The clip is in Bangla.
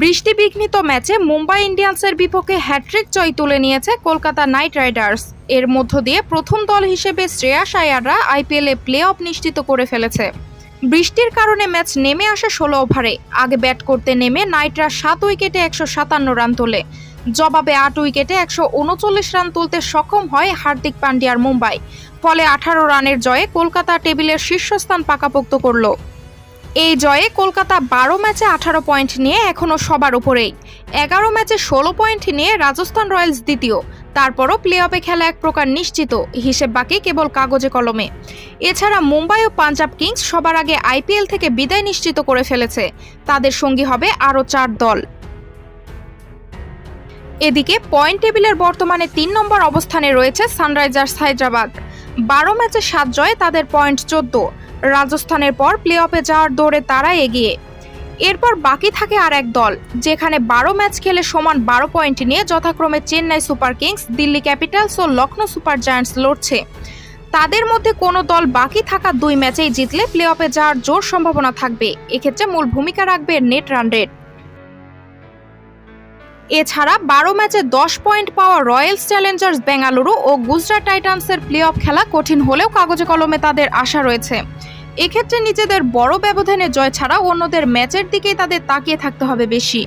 বৃষ্টি বিঘ্নিত ম্যাচে মুম্বাই ইন্ডিয়ান্সের বিপক্ষে হ্যাট্রিক জয় তুলে নিয়েছে কলকাতা নাইট রাইডার্স। এর মধ্য দিয়ে প্রথম দল হিসেবে শ্রেয়াস আয়াররা আইপিএলে প্লে অফ নিশ্চিত করে ফেলেছে। বৃষ্টির কারণে ম্যাচ নেমে আসে ষোলো ওভারে। আগে ব্যাট করতে নেমে নাইটরা সাত উইকেটে একশো সাতান্ন রান তোলে। জবাবে আট উইকেটে একশো উনচল্লিশ রান তুলতে সক্ষম হয় হার্দিক পান্ডিয়ার মুম্বাই। ফলে আঠারো রানের জয়ে কলকাতা টেবিলের শীর্ষস্থান পাকাপোক্ত করল। এই জয়ে কলকাতা বারো ম্যাচে আঠারো পয়েন্ট নিয়ে এখনও সবার উপরেই। এগারো ম্যাচে ষোলো পয়েন্ট নিয়ে রাজস্থান রয়্যালস দ্বিতীয়। তারপরও প্লে অফে খেলা এক প্রকার নিশ্চিত, হিসেব বাকি কেবল কাগজে কলমে। এছাড়া মুম্বাই ও পাঞ্জাব কিংস সবার আগে আইপিএল থেকে বিদায় নিশ্চিত করে ফেলেছে। তাদের সঙ্গী হবে আরও চার দল। এদিকে পয়েন্ট টেবিলের বর্তমানে তিন নম্বর অবস্থানে রয়েছে সানরাইজার্স হায়দ্রাবাদ। বারো ম্যাচে সাত জয়ে তাদের পয়েন্ট চোদ্দ। রাজস্থানের পর প্লে অফে যাওয়ার দৌড়ে তারা এগিয়ে। এরপর বাকি থাকে আর এক দল, যেখানে বারো ম্যাচ খেলে সমান বারো পয়েন্ট নিয়ে যথাক্রমে Chennai Super Kings, Delhi Capitals ও লখনৌ সুপার জায়ান্টস লড়ছে। তাদের মধ্যে কোনো দল বাকি থাকা দুই ম্যাচেই জিতলে প্লে অফে যাওয়ার জোর সম্ভাবনা থাকবে। এক্ষেত্রে মূল ভূমিকা রাখবে নেট রান রেট। এছাড়া বারো ম্যাচে দশ পয়েন্ট পাওয়া রয়্যালস চ্যালেঞ্জার্স বেঙ্গালুরু ও গুজরাট টাইটান্সের প্লে অফ খেলা কঠিন হলেও কাগজে কলমে তাদের আশা রয়েছে। এক্ষেত্রে নিজেদের বড় ব্যবধানে জয় ছাড়া অন্যদের ম্যাচের দিকেই তাদের তাকিয়ে থাকতে হবে বেশি।